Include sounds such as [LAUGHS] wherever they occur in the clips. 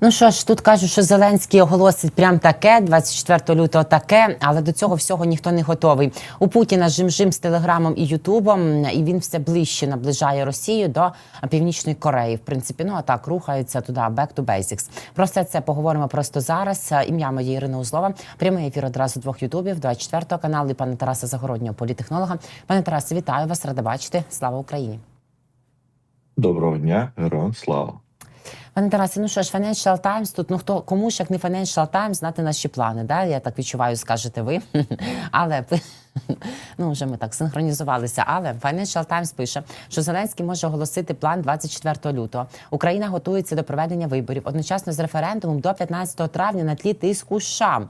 Ну що ж, тут кажуть, що Зеленський оголосить прям таке, 24 лютого таке, але до цього всього ніхто не готовий. У Путіна жим-жим з телеграмом і Ютубом, і він все ближче наближає Росію до Північної Кореї. В принципі, ну а так рухається туди back to basics. Про все це поговоримо просто зараз. Ім'я моє Ірина Узлова. Прямий ефір одразу двох ютубів, 24 каналу і пана Тараса Загороднього, політехнолога. Пане Тарасе, вітаю вас, рада бачити. Слава Україні. Доброго дня, героям слава. Пане Тарасе, ну що ж, Financial Times, тут ну хто кому ж як не Financial Times знати наші плани, да? Я так відчуваю, скажете ви. [LAUGHS] Але [LAUGHS] ну вже ми так синхронізувалися. Але Financial Times пише, що Зеленський може оголосити план 24 лютого. Україна готується до проведення виборів одночасно з референдумом до 15 травня на тлі тиску США.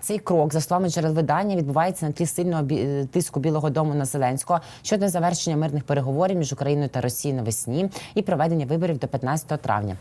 Цей крок, за словами джерел видання, відбувається на тлі сильного бі- тиску Білого Дому на Зеленського щодо завершення мирних переговорів між Україною та Росією навесні і проведення виборів до 15 травня.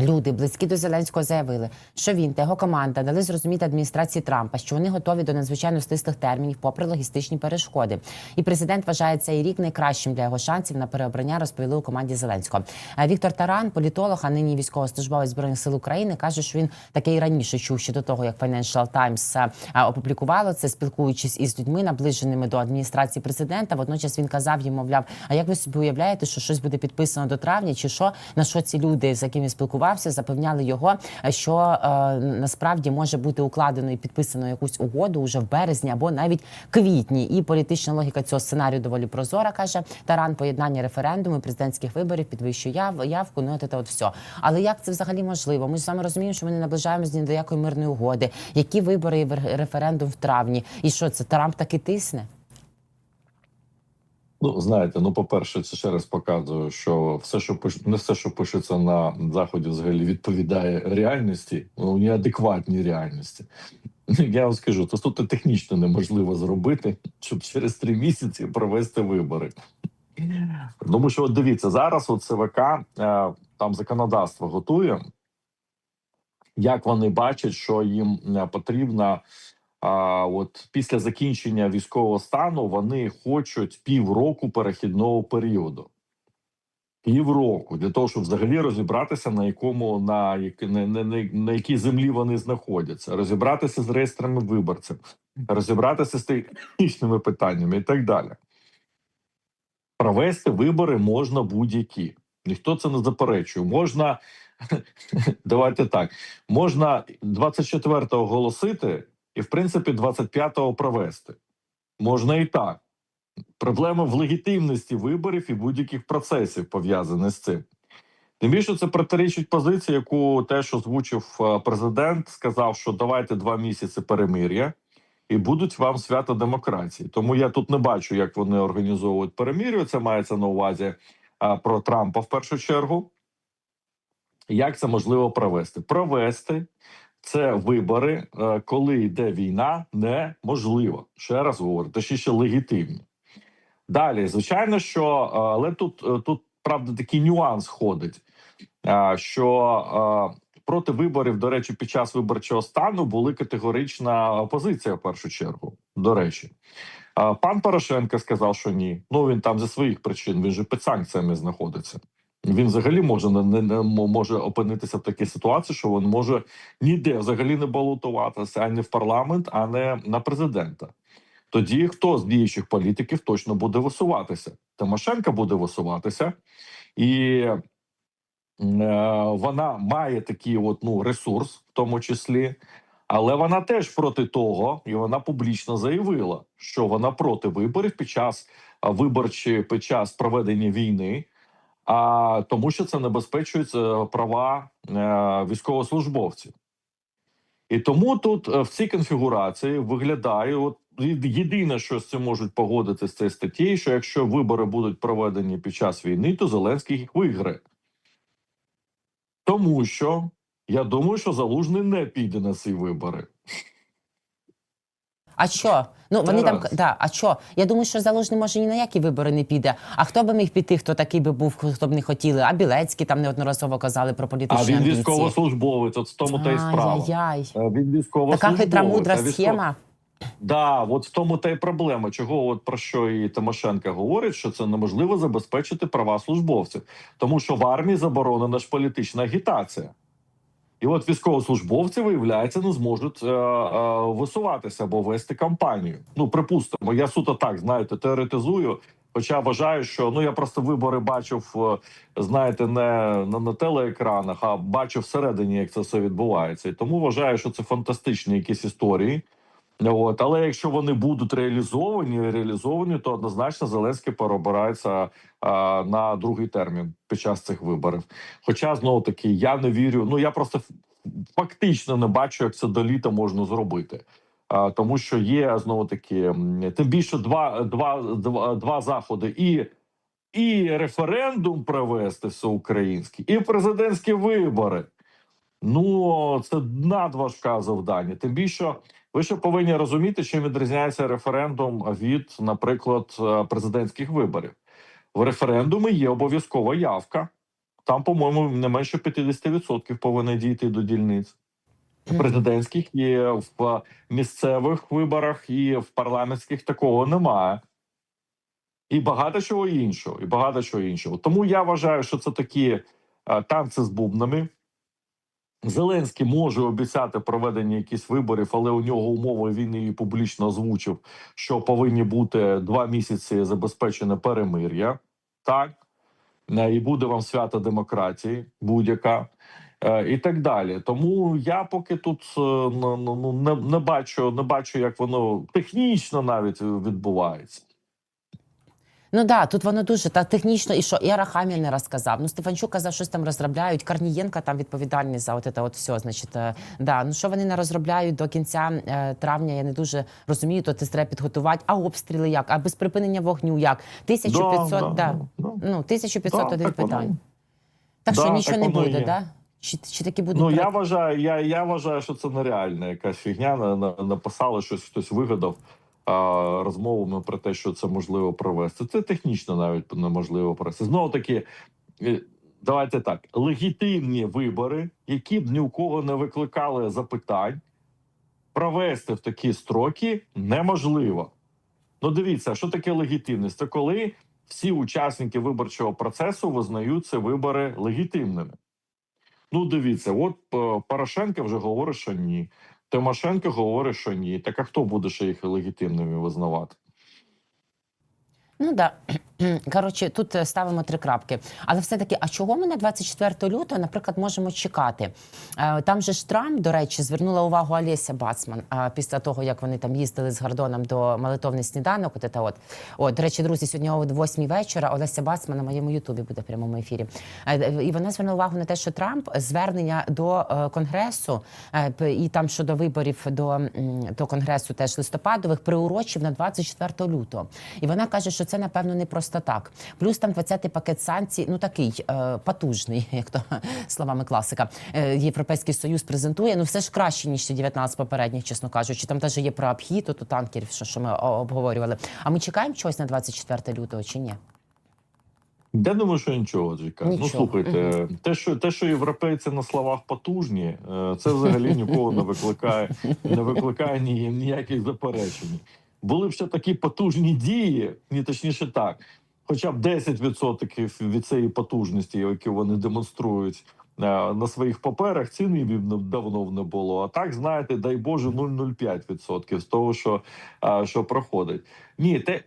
Люди, близькі до Зеленського, заявили, що він та його команда дали зрозуміти адміністрації Трампа, що вони готові до надзвичайно стислих термінів, попри логістичні перешкоди. І президент вважає цей рік найкращим для його шансів на переобрання. Розповіли у команді Зеленського. Віктор Таран, політолог, а нині військовослужбовець збройних сил України, каже, що він таке і раніше чув ще до того, як Financial Times а, опублікувало це, спілкуючись із людьми, наближеними до адміністрації президента. Водночас він казав їм, мовляв, а як ви собі уявляєте, що щось буде підписано до травня, чи що на що ці люди, з якими спілкувався, запевняли його, що е, насправді може бути укладено і підписано якусь угоду уже в березні або навіть квітні. І політична логіка цього сценарію доволі прозора, каже Таран. Поєднання референдуму, президентських виборів, підвищує яв, явку. Ну от, от все. Але як це взагалі можливо? Ми ж саме розуміємо, що ми не наближаємося ні до якої мирної угоди. Які вибори і референдум в травні? І що це Трамп таки тисне? Ну знаєте, ну по-перше, це ще раз показує, що все, що пиш... не все, що пишеться на заході, взагалі відповідає реальності, ну неадекватній реальності. [LAUGHS] Я вам скажу, то тут технічно неможливо зробити, щоб через три місяці провести вибори. Тому що от дивіться, зараз от ЦВК е, там законодавство готує, як вони бачать, що їм е, потрібно. А от після закінчення військового стану вони хочуть півроку перехідного періоду. Півроку для того, щоб взагалі розібратися, на якому на, на, на, на якій землі вони знаходяться, розібратися з реєстрами виборців, розібратися з технічними питаннями і так далі. Провести вибори можна будь-які. Ніхто це не заперечує. Можна [LAUGHS] давайте так. Можна 24-го оголосити, і в принципі 25-го провести. Можна і так. Проблема в легітимності виборів і будь-яких процесів пов'язаних з цим. Тим більше це протирічить позиції, яку теж озвучив е, президент. Сказав, що давайте два місяці перемир'я, і будуть вам свято демократії. Тому я тут не бачу, як вони організовують перемир'я. Це мається на увазі а, про Трампа в першу чергу. Як це можливо провести? Провести це вибори, е, коли йде війна, неможливо. Ще раз говорю, точніше легітимні. Далі, звичайно, що е, але тут, е, тут правда такий нюанс ходить, що проти виборів, до речі, під час виборчого стану були категорична опозиція в першу чергу. До речі, пан Порошенко сказав, що ні. Ну він там зі своїх причин, він же під санкціями знаходиться. Він взагалі може не, не, може опинитися в такій ситуації, що він може ніде взагалі не балотуватися ані в парламент, а не на президента. Тоді хто з діючих політиків точно буде висуватися? Тимошенко буде висуватися, і е, вона має такий от, ну, ресурс, в тому числі, але вона теж проти того, і вона публічно заявила, що вона проти виборів під час виборчі під час проведення війни, а тому, що це небезпечують е, права е, військовослужбовців. І тому тут е, в цій конфігурації виглядає, от єдине, що з цим можуть погодити з цією статтєю, що якщо вибори будуть проведені під час війни, то Зеленський їх виграє. Тому що я думаю, що Залужний не піде на ці вибори. А що? Ну вони там да. А що? Я думаю, що залужний може ні на які вибори не піде. А хто би міг піти, хто такий би був, хто б не хотіли? А Білецький там неодноразово казали про А він амбіції. військовослужбовець, от в тому та й справа. Ай-яй-яй. Е, Він військовослужбовець. Така хитра а мудра військов- схема. Да, от в тому та й проблема. Чого от про що і Тимошенко говорить, що це неможливо забезпечити права службовців, тому що в армії заборонена ж політична агітація. І от військовослужбовці, виявляється, не зможуть е, е, висуватися або вести кампанію. Ну, припустимо, я суто так знаєте, теоретизую. Хоча вважаю, що ну я просто вибори бачив, е, знаєте, не на, на телеекранах, а бачив всередині, як це все відбувається. І тому вважаю, що це фантастичні якісь історії. От, але якщо вони будуть реалізовані, реалізовані, то однозначно Зеленський перебирається а, на другий термін під час цих виборів. Хоча знову таки я не вірю. Ну я просто фактично не бачу, як це до літа можна зробити. А, тому що є знову таки тим більше два, два, два, два заходи і. І референдум провести всеукраїнський, і президентські вибори. Ну це надважка завдання. Тим більше ви ще повинні розуміти, чим відрізняється референдум від, наприклад, е, президентських виборів. В референдумі є обов'язкова явка. Там, по-моєму, не менше 50% повинні дійти до дільниць. В президентських і в місцевих виборах, і в парламентських такого немає. І багато чого іншого, і багато чого іншого. Тому я вважаю, що це такі е, танці з бубнами. Зеленський може обіцяти проведення якихось виборів, але у нього умови він її публічно озвучив, що повинні бути два місяці забезпечене перемир'я. Так Е, і буде вам свята демократії, будь-яка. е, І так далі, тому я поки тут е, ну, не, не бачу, не бачу, як воно технічно навіть відбувається. Ну да, тут воно дуже так технічно, і що і Арахамія не розказав. Ну Стефанчук казав, щось там розробляють. Карнієнка там відповідальний за от це от все. Значить, е, да. Ну що вони не розробляють до кінця е, травня? Я не дуже розумію. То це треба підготувати. А обстріли як? А без припинення вогню як? 1500, да, да, да. Ну 1500 Да, один так воно. питань. Так Да, що нічого так не буде, да? Чи, чи таки буде? Ну я вважаю, я, я вважаю, що це нереальна якась фігня. На- на- Написали щось, хтось вигадав розмовами про те, що це можливо провести. Це технічно навіть неможливо провести. Знову таки, е, давайте так: легітимні вибори, які б ні у кого не викликали запитань, провести в такі строки неможливо. Ну, дивіться, що таке легітимність? Це коли всі учасники виборчого процесу визнають ці вибори легітимними. Ну, дивіться, от е, Порошенко вже говорить, що ні. Тимошенко говорить, що ні. Так а хто буде ще їх легітимними визнавати? Ну да. Коротше, тут е, ставимо три крапки. Але все-таки, а чого ми на 24 лютого, наприклад, можемо чекати? Е, Там же ж Трамп, до речі, звернула увагу Олеся Бацман після того, як вони там їздили з Гордоном до молитовний сніданок. От, от. От, до речі, друзі, сьогодні о 8 вечора Олеся Бацман на моєму Ютубі буде в прямому ефірі. Е, І вона звернула увагу на те, що Трамп звернення до Конгресу і там щодо виборів до, до Конгресу теж листопадових приурочив на 24 лютого. І вона каже, що це напевно не просто так. Плюс там 20-й пакет санкцій, ну такий е, потужний, як то [LAUGHS] словами класика. Е, Європейський Союз презентує. Ну все ж краще ніж ті 19 попередніх, чесно кажучи. Там теж є про обхід у танкерів, що, що ми обговорювали. А ми чекаємо чогось на 24 лютого чи ні? Я думаю, що нічого чекаю. Ну слухайте, те, що те, що європейці на словах потужні, е, це взагалі нікого не викликає, не викликає ні, ніяких заперечень. Були б ще такі потужні дії, ні точніше так, хоча б 10% від цієї потужності, які вони демонструють. е, На своїх паперах ціни давно не було. А так, знаєте, дай Боже, 0,05% з того, що, е, що проходить. Ні, те,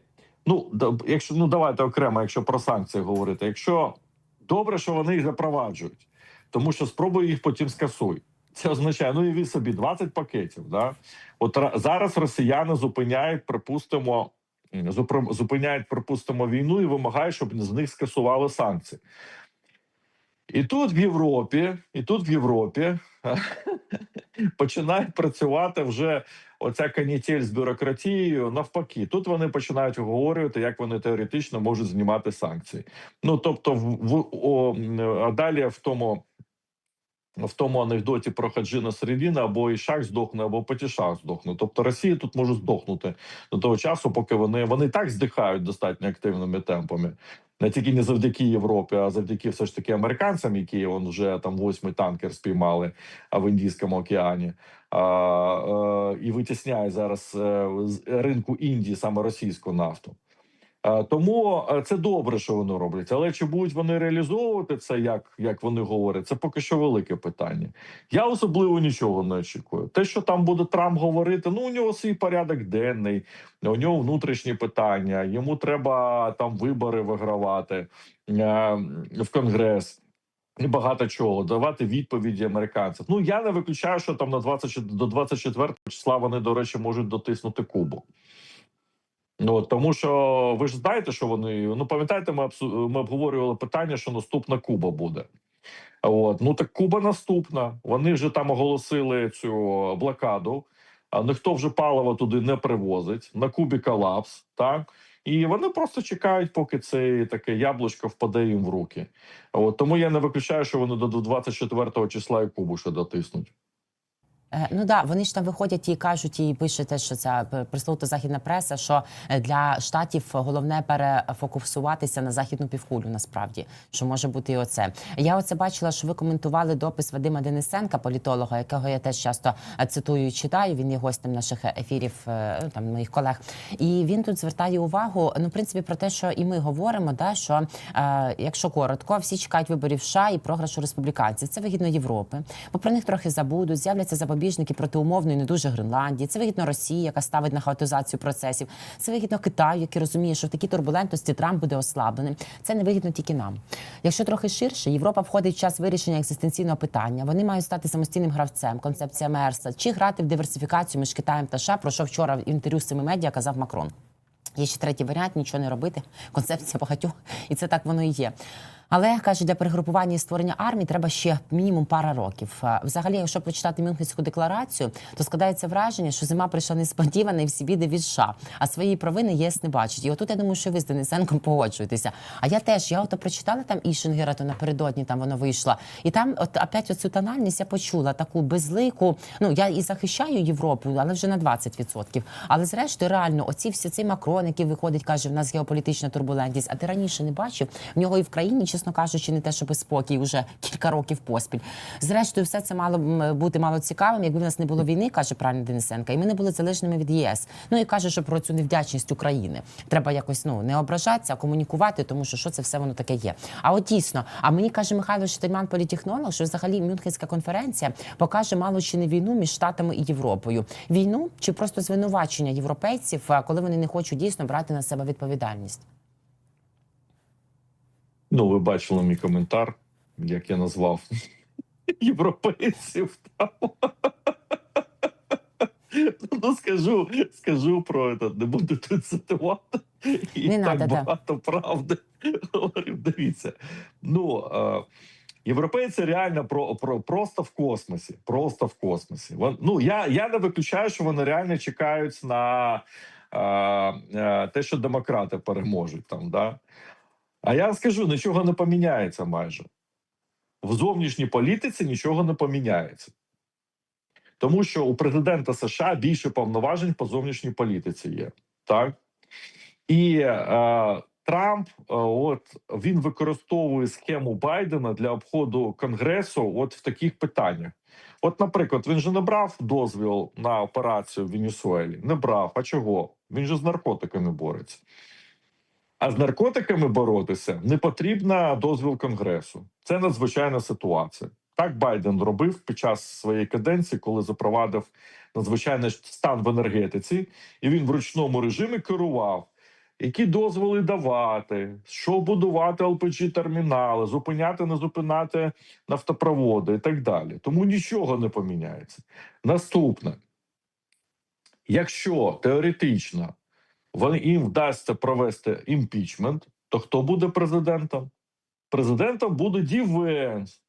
Ну, якщо ну давайте окремо, якщо про санкції говорити. Якщо добре, що вони їх запроваджують, тому що спробуй їх потім скасуй. Це означає, ну і собі 20 пакетів. Да? От зараз росіяни зупиняють, припустимо, зупиняють, припустимо, війну і вимагають, щоб з них скасували санкції. І тут в Європі, і тут в Європі [LAUGHS] починає працювати вже оця канітель з бюрократією навпаки. Тут вони починають обговорювати, як вони теоретично можуть знімати санкції. Ну тобто, в, в о, далі в тому. В тому анекдоті про Хаджина Середіна або Ішак здохне, або Патішак здохне. Тобто Росія тут може здохнути до того часу, поки вони вони так здихають достатньо активними темпами, не тільки не завдяки Європі, а завдяки все ж таки американцям, які он вже там восьмий танкер спіймали в Індійському океані, а, е, і витісняє зараз е, з ринку Індії саме російську нафту. Е, Тому е, це добре, що вони роблять. Але чи будуть вони реалізовувати це, як, як вони говорять, це поки що велике питання. Я особливо нічого не очікую. Те, що там буде Трамп говорити, ну у нього свій порядок денний, у нього внутрішні питання. Йому треба там вибори вигравати е, в конгрес. І багато чого давати відповіді американцям. Ну я не виключаю, що там на 20, до 24 числа вони, до речі, можуть дотиснути Кубу. Ну тому що ви ж знаєте, що вони ну пам'ятаєте, ми ми обговорювали питання, що наступна Куба буде. От ну так Куба наступна. Вони вже там оголосили цю блокаду. Ніхто вже паливо туди не привозить. На Кубі колапс, так і вони просто чекають, поки це таке яблучко впаде їм в руки. От тому я не виключаю, що вони до 24 числа і Кубу ще дотиснуть. Е, Ну да, вони ж там виходять і кажуть, і пише те, що ця п- пресловута західна преса, що е, для штатів головне перефокусуватися на західну півкулю. Насправді, що може бути і оце. Я оце бачила, що ви коментували допис Вадима Денисенка, політолога, якого я теж часто е, цитую і читаю. Він є гостем наших ефірів, ну, там моїх колег. І він тут звертає увагу. Ну, в принципі, про те, що і ми говоримо, да що е, якщо коротко, всі чекають виборів США і програшу республіканців. Це вигідно Європи, бо про них трохи забудуть. З'являться запобіжники проти умовної не дуже Гренландії. Це вигідно Росії, яка ставить на хаотизацію процесів. Це вигідно Китаю, який розуміє, що в такій турбулентності Трамп буде ослабленим. Це не вигідно тільки нам. Якщо трохи ширше, Європа входить в час вирішення екзистенційного питання. Вони мають стати самостійним гравцем. Концепція Мерса чи грати в диверсифікацію між Китаєм та США, про що вчора в інтерв'ю з цими медіа казав Макрон. Є ще третій варіант нічого не робити. Концепція багатьох, і це так воно і є. Але каже, для перегрупування і створення армії треба ще мінімум пара років. Взагалі, якщо прочитати Мюнхенську декларацію, то складається враження, що зима прийшла несподівана і всі біди від США, а своєї провини ЄС не бачить. І отут я думаю, що ви з Денисенком погоджуєтеся. А я теж я ото прочитала там Ішингера, то напередодні там воно вийшло. І там, от опять оцю тональність я почула таку безлику. Ну я і захищаю Європу, але вже на 20%. Але зрештою, реально, оці всі цей Макрон, який виходить, каже, в нас геополітична турбулентність. А ти раніше не бачив? В нього і в країні, чесно кажучи, не те, щоб спокій вже кілька років поспіль. Зрештою, все це мало б бути мало цікавим, якби в нас не було війни, каже правильно Денисенка, і ми не були залежними від ЄС. Ну і каже, що про цю невдячність України треба якось ну не ображатися, а комунікувати, тому що що це все воно таке є. А от дійсно, а мені каже Михайло Штельман, політехнолог, що взагалі Мюнхенська конференція покаже мало чи не війну між Штатами і Європою. Війну чи просто звинувачення європейців, коли вони не хочуть дійсно брати на себе відповідальність. Ну, ви бачили мій коментар, як я назвав [LAUGHS] європейців. Там. [LAUGHS] Ну, скажу, скажу про це, не буду тут цитувати. І Не так надо, да. багато правди говорив. Дивіться. Ну, е, європейці реально про, про, просто в космосі. Просто в космосі. Вон, ну, я, я не виключаю, що вони реально чекають на е, е, те, що демократи переможуть там. Да? А я скажу, нічого не поміняється майже. В зовнішній політиці нічого не поміняється. Тому що у президента США більше повноважень по зовнішній політиці є. Так? І е, Трамп, е, от він використовує схему Байдена для обходу Конгресу от в таких питаннях. От, наприклад, він же не брав дозвіл на операцію в Венесуелі. Не брав. А чого? Він же з наркотиками бореться. А з наркотиками боротися не потрібна дозвіл Конгресу. Це надзвичайна ситуація. Так Байден робив під час своєї каденції, коли запровадив надзвичайний стан в енергетиці, і він в ручному режимі керував, які дозволи давати, що будувати lpg термінали, зупиняти, не зупиняти нафтопроводи і так далі. Тому нічого не поміняється. Наступне, якщо теоретично вони їм вдасться провести імпічмент, то хто буде президентом? Президентом буде Ді Венс,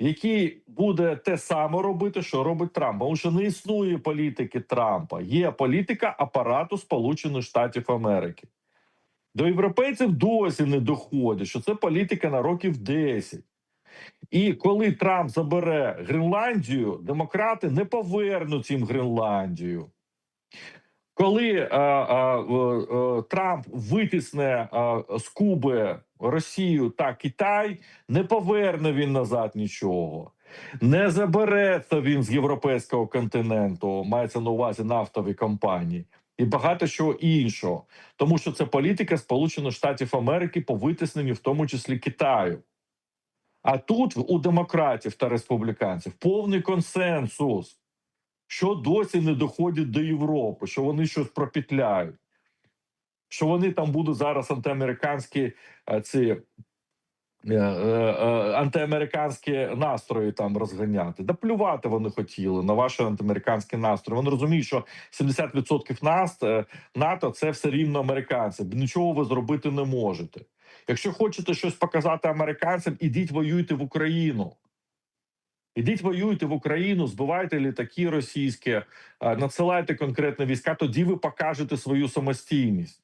який буде те саме робити, що робить Трамп. Тому що не існує політики Трампа, є політика апарату Сполучених Штатів Америки. До європейців досі не доходить, що це політика на років 10. І коли Трамп забере Гренландію, демократи не повернуть їм Гренландію. Коли е, е, е, Трамп витисне е, з Куби Росію та Китай, не поверне він назад нічого. Не забереться він з європейського континенту, мається на увазі нафтові компанії. і багато чого іншого, тому що це політика Сполучених Штатів Америки по витисненню, в тому числі Китаю. А тут у демократів та республіканців повний консенсус, що досі не доходить до Європи, що вони щось пропітляють, що вони там будуть зараз антиамериканські е, ці е, е, антиамериканські настрої там розганяти. Да плювати вони хотіли на ваші антиамериканські настрої. Вони розуміють, що 70% нас, НАТО це все рівно американці. Нічого ви зробити не можете. Якщо хочете щось показати американцям, ідіть воюйте в Україну. Ідіть воюйте в Україну, збивайте літаки російські, е, надсилайте конкретні війська, тоді ви покажете свою самостійність.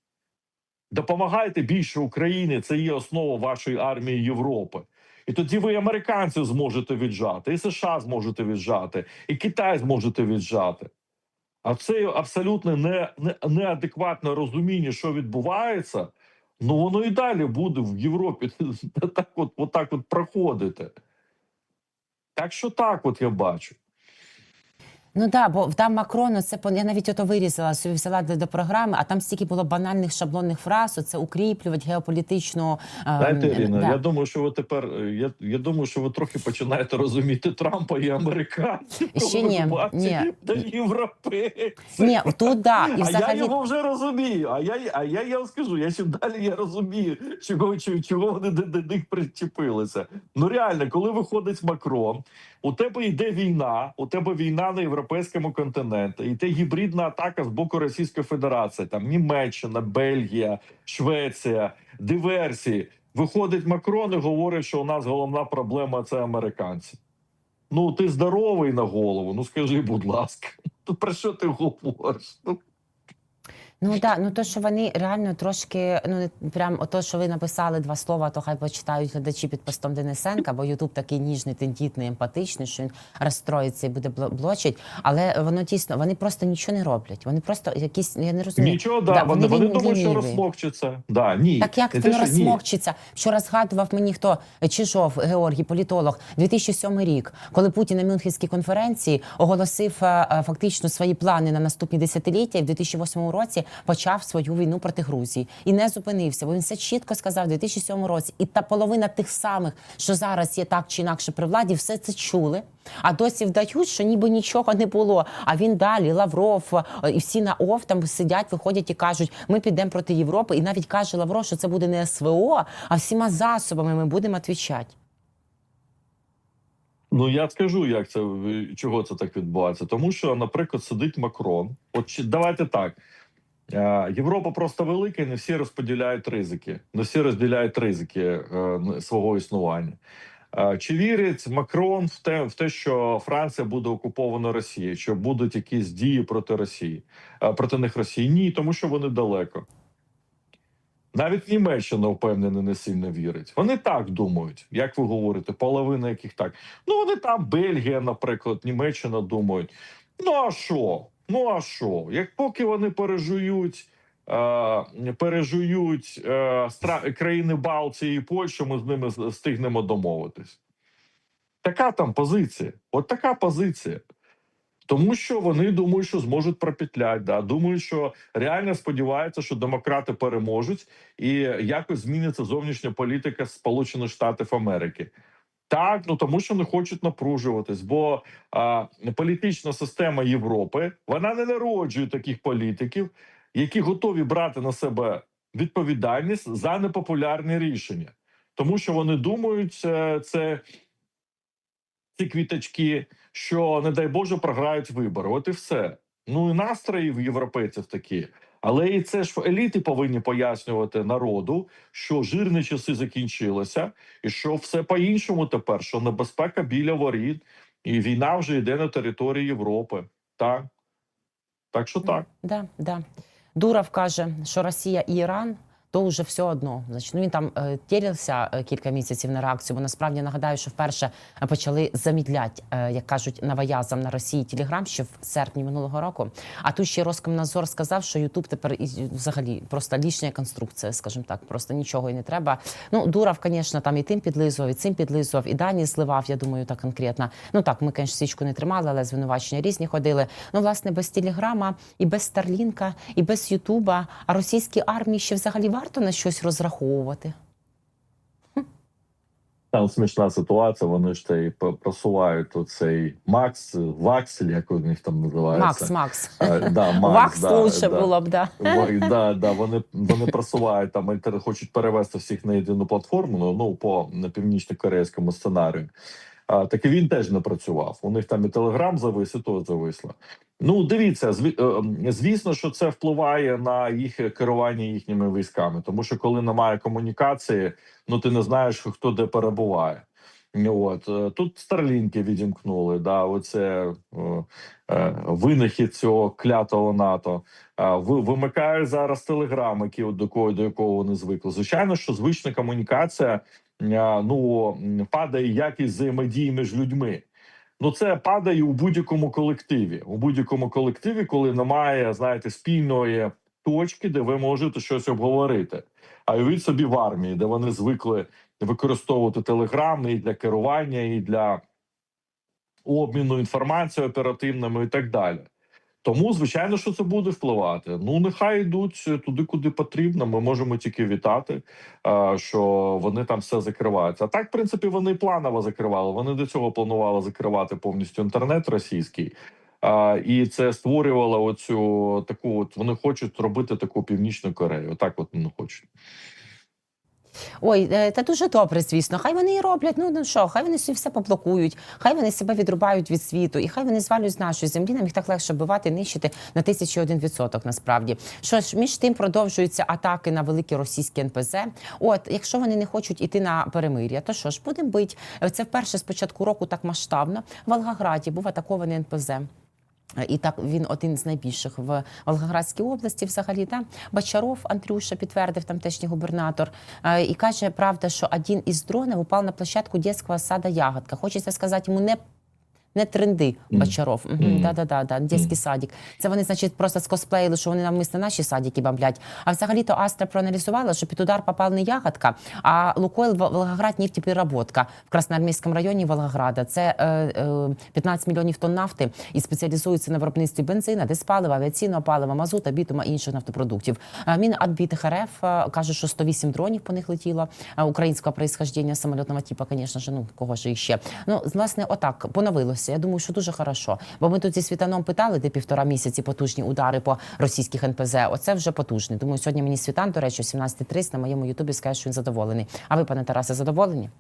Допомагайте більше Україні, це є основа вашої армії Європи. І тоді ви американців зможете віджати, і США зможете віджати, і Китай зможете віджати. А це абсолютно не, не, неадекватне розуміння, що відбувається, ну воно і далі буде в Європі [LAUGHS] так от, от так от проходити. Так що так, от я бачу. Ну да, бо там Макрону це я навіть ото вирізала, собі взяла до, до програми, а там стільки було банальних шаблонних фраз. Це укріплювати геополітичну. е, Знаєте, Ірина, да. я думаю, що ви тепер. Я, я думаю, що ви трохи починаєте розуміти Трампа і американців. Ще ні, ні. Та європейців. Ні, тут да, і А я його вже розумію. А я, а я, я вам скажу, я ще далі я розумію, чого, чого, чого вони до, до них причепилися. Ну реально, коли виходить Макрон, у тебе йде війна, у тебе війна на європейському континенті, те гібридна атака з боку Російської Федерації, там Німеччина, Бельгія, Швеція, диверсії. Виходить Макрон і говорить, що у нас головна проблема це американці. Ну, ти здоровий на голову. Ну скажи, будь ласка, то [LAUGHS] про що ти говориш? Ну, Ну да, ну то, що вони реально трошки, ну не прям ото, що ви написали два слова, то хай почитають глядачі під постом Денисенка, бо Ютуб такий ніжний, тендітний, емпатичний, що він розстроїться і буде блочить. Але воно дійсно, вони просто нічого не роблять. Вони просто якісь, я не розумію. Нічого, да, Да, вони, вони вони лі- думають, що розсмокчиться. Да, ні. Так як він те, що ні. розсмокчиться? Вчора згадував мені хто Чижов, Георгій, політолог, 2007 рік, коли Путін на Мюнхенській конференції оголосив е, е, фактично свої плани на наступні десятиліття, і в 2008 році почав свою війну проти Грузії і не зупинився. Бо він все чітко сказав в 2007 році. І та половина тих самих, що зараз є так чи інакше при владі, все це чули. А досі вдають, що ніби нічого не було. А він далі, Лавров е, і всі на ОФ там сидять, виходять і кажуть, ми підемо проти Європи. І навіть каже Лавров, що це буде не СВО, а всіма засобами ми будемо відповідати. Ну я скажу, як це чого це так відбувається. Тому що, наприклад, сидить Макрон. От давайте так. Е, Європа просто велика, і не всі розподіляють ризики, не всі розділяють ризики е, свого існування. Е, Чи вірить Макрон в те, в те, що Франція буде окупована Росією, що будуть якісь дії проти Росії, проти них Росії? Ні, тому що вони далеко. Навіть Німеччина впевнена не сильно вірить. Вони так думають, як ви говорите, половина яких так. Ну вони там, Бельгія, наприклад, Німеччина думають. Ну а що? Ну а що? Як поки вони пережують, е, пережують е, стра- країни Балтії і Польщу, ми з ними встигнемо домовитись. Така там позиція. От така позиція. Тому що вони думають, що зможуть пропетляти. Да? Думають, що реально сподіваються, що демократи переможуть і якось зміниться зовнішня політика Сполучених Штатів Америки. Так, ну тому що не хочуть напружуватись, бо а, політична система Європи вона не народжує таких політиків, які готові брати на себе відповідальність за непопулярні рішення, тому що вони думають, е, це ці квіточки, що не дай Боже програють вибори. От і все. Ну і настрої в європейців такі. Але і це ж еліти повинні пояснювати народу, що жирні часи закінчилися, і що все по-іншому тепер, що небезпека біля воріт, і війна вже йде на території Європи. Так, так що так. Да, да. Дуров каже, що Росія і Іран то вже все одно. Значить, ну він там е, тєрився е, кілька місяців на реакцію, бо насправді нагадаю, що вперше е, почали замідлять, е, як кажуть, новоязам на Росії Телеграм ще в серпні минулого року. А тут ще Роскомнадзор сказав, що Ютуб тепер і взагалі просто лішня конструкція, скажімо так, просто нічого і не треба. Ну, Дуров, звісно, там і тим підлизував, і цим підлизував, і дані зливав, я думаю, так конкретно. Ну так, ми, звісно, свічку не тримали, але звинувачення різні ходили. Ну, власне, без Телеграма, і без Старлінка, і без Ютуба. А російській армії ще взагалі варто на щось розраховувати. Там смішна ситуація. Вони ж цей п- просувають оцей Макс, Ваксель, як у них там називається. Макс, Макс. Е, да, [LAUGHS] Макс, Вакс да, лучше да. було б, да. Да, да, вони, вони просувають там, хочуть перевести всіх на єдину платформу, ну, ну по північно-корейському сценарію. Так і він теж не працював. У них там і Телеграм завис, і то зависло. Ну, дивіться, е, звісно, що це впливає на їх керування їхніми військами, тому що коли немає комунікації, ну ти не знаєш, хто де перебуває. От е, тут старлінки відімкнули. Да, оце е, е, винахід цього клятого НАТО. Ви- вимикають зараз телеграм, які до кого до якого вони звикли. Звичайно, що звична комунікація ну падає якість взаємодії між людьми. Ну це падає у будь-якому колективі. У будь-якому колективі, коли немає, знаєте, спільної точки, де ви можете щось обговорити. А уявіть собі в армії, де вони звикли використовувати телеграми і для керування, і для обміну інформацією оперативними і так далі. Тому, звичайно, що це буде впливати. Ну, нехай йдуть туди, куди потрібно. Ми можемо тільки вітати, е, що вони там все закриваються. А так, в принципі, вони планово закривали. Вони до цього планували закривати повністю інтернет російський. Е, І це створювало оцю таку. От вони хочуть робити таку північну Корею. Отак, от вони хочуть. Ой, е, та дуже добре, звісно. Хай вони і роблять. Ну ну що, хай вони собі все поблокують, хай вони себе відрубають від світу, і хай вони звалюють з нашої землі. Нам їх так легше бивати, нищити на тисячі один відсоток. Насправді, що ж між тим продовжуються атаки на великі російські НПЗ. От, якщо вони не хочуть іти на перемир'я, то що ж будемо бити? Це вперше з початку року так масштабно. В Волгограді був атакований НПЗ. І так він один з найбільших в Волгоградській області. Взагалі, та Бачаров Андрюша підтвердив тамтешній губернатор е, і каже, правда, що один із дронів упав на площадку дитячого сада Ягодка. Хочеться сказати, йому не. Не тренди. Бачаров. Мгм. да, Мгм. садик. Це вони, значить, просто скосплеїли, що вони навмисно наші садики бомблять. А взагалі-то Астра проаналізувала, що під удар попав не ягодка, а Лукойл Вол- Волгоград нефтепереработка в Красноармійському районі Волгограда. Це е, е, 15 мільйонів тонн нафти і спеціалізується на виробництві бензина, диспалива, авіаційного палива, мазута, бітума і інших нафтопродуктів. Е, Мінадбитих РФ е, каже, що 108 дронів по них летіло е, українського происхождения самолітного типу, звісно ж, ну кого ж іще. Ну, власне, отак поновилося. Я думаю, що дуже хорошо. Бо ми тут зі світаном питали, де півтора місяці потужні удари по російських НПЗ. Оце вже потужний. Думаю, сьогодні мені світан, до речі, 17.30 на моєму ютубі скаже, що він задоволений. А ви, пане Тарасе, задоволені?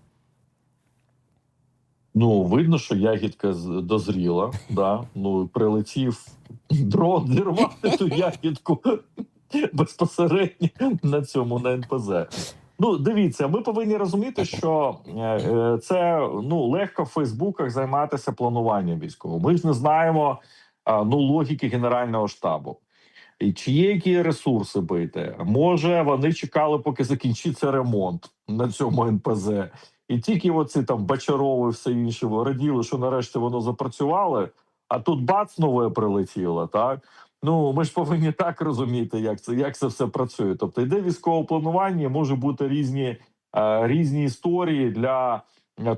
Ну, видно, що ягідка дозріла. Да? Ну, прилетів дрон зірвати ту ягідку [LAUGHS] безпосередньо на цьому на НПЗ. Ну, дивіться, ми повинні розуміти, що е, е, це ну легко в Фейсбуках займатися плануванням військового. Ми ж не знаємо ну логіки Генерального штабу. І чи є які ресурси бити? Може, вони чекали, поки закінчиться ремонт на цьому НПЗ, і тільки оці там Бачарови, все інше раділи, що нарешті воно запрацювало, а тут бац нове прилетіло. Так ну ми ж повинні так розуміти, як це як це все працює. Тобто йде військове планування, може бути різні, е, різні історії для.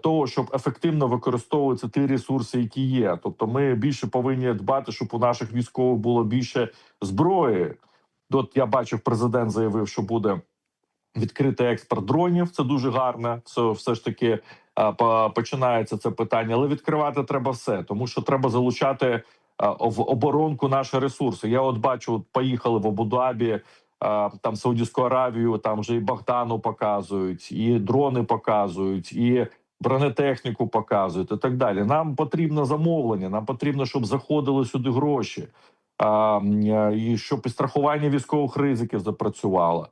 Того щоб ефективно використовуватися ті ресурси, які є, тобто ми більше повинні дбати, щоб у наших військових було більше зброї. От я бачив, президент заявив, що буде відкритий експорт дронів. Це дуже гарно. Це все ж таки починається це питання, але відкривати треба все, тому що треба залучати в оборонку наші ресурси. Я от бачу, от поїхали в Абу-Дабі, там Саудівську Аравію, там вже і Богдану показують, і дрони показують, і бронетехніку показують, і так далі. Нам потрібно замовлення, нам потрібно, щоб заходили сюди гроші. Е, і щоб і страхування військових ризиків запрацювало,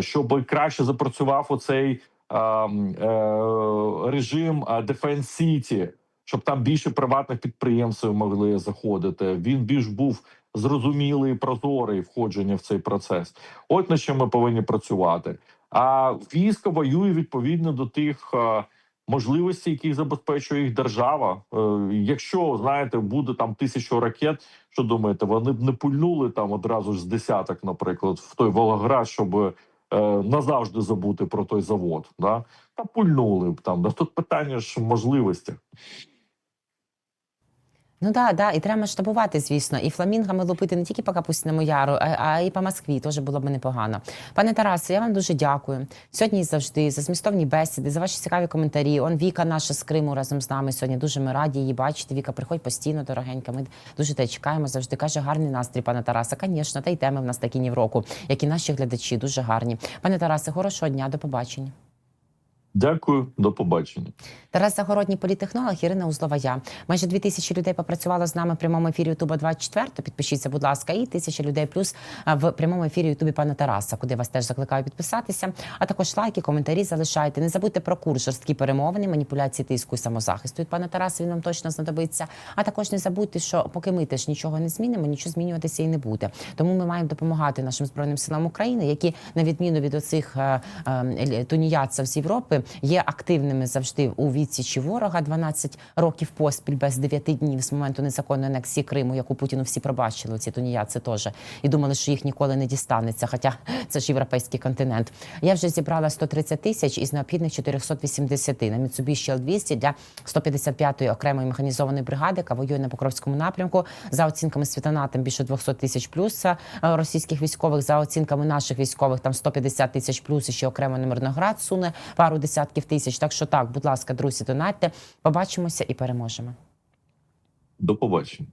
щоб краще запрацював оцей а, м, е, режим Defense City, щоб там більше приватних підприємств могли заходити. Він більш був зрозумілий і прозорий входження в цей процес. От на що ми повинні працювати. А військо воює відповідно до тих е, можливостей, які забезпечує їх держава. Е, якщо знаєте, буде там тисячу ракет, що думаєте, вони б не пульнули там одразу ж з десяток, наприклад, в той Волгоград, щоб е, назавжди забути про той завод. Да? Та пульнули б там. Да тут питання ж можливості. Ну да, да, і треба масштабувати, звісно, і фламінгами лупити не тільки по Капустиному яру, а, а і по Москві теж було б непогано. Пане Тарасе, я вам дуже дякую. Сьогодні і завжди за змістовні бесіди, за ваші цікаві коментарі. Он Віка наша з Криму разом з нами сьогодні. Дуже ми раді її бачити. Віка, приходь постійно, дорогенька. Ми дуже тебе чекаємо. Завжди каже гарний настрій, пане Тараса. Звісно, та й теми в нас такі ні в року, як і наші глядачі, дуже гарні. Пане Тарасе, хорошого дня, до побачення. Дякую, до побачення. Тарас Загородній політехнолог, Ірина Узлова. Я майже дві тисячі людей попрацювало з нами в прямому ефірі Ютуба 24. Підпишіться, будь ласка, і тисяча людей плюс в прямому ефірі Ютубі пана Тараса, куди вас теж закликаю підписатися. А також лайки, коментарі залишайте. Не забудьте про курс жорсткі перемовини, маніпуляції тиску і самозахисту від пана Тараса. Він вам точно знадобиться. А також не забудьте, що поки ми теж нічого не змінимо, нічого змінюватися і не буде. Тому ми маємо допомагати нашим збройним силам України, які на відміну від оцих е, е, туніяців з Європи є активними завжди у відсічі ворога 12 років поспіль без 9 днів з моменту незаконної анексії Криму, яку Путіну всі пробачили. Ці туніяці теж і думали, що їх ніколи не дістанеться. Хоча це ж європейський континент. Я вже зібрала 130 тисяч із необхідних 480 на Mitsubishi L200 для 155-ї окремої механізованої бригади, яка воює на Покровському напрямку. За оцінками Світана, там більше 200 тисяч плюс е, російських військових. За оцінками наших військових, там 150 тисяч плюс і ще окремо на Мирноград суне пару десятків тисяч. Так що так, будь ласка, друзі, донатьте. Побачимося і переможемо. До побачення.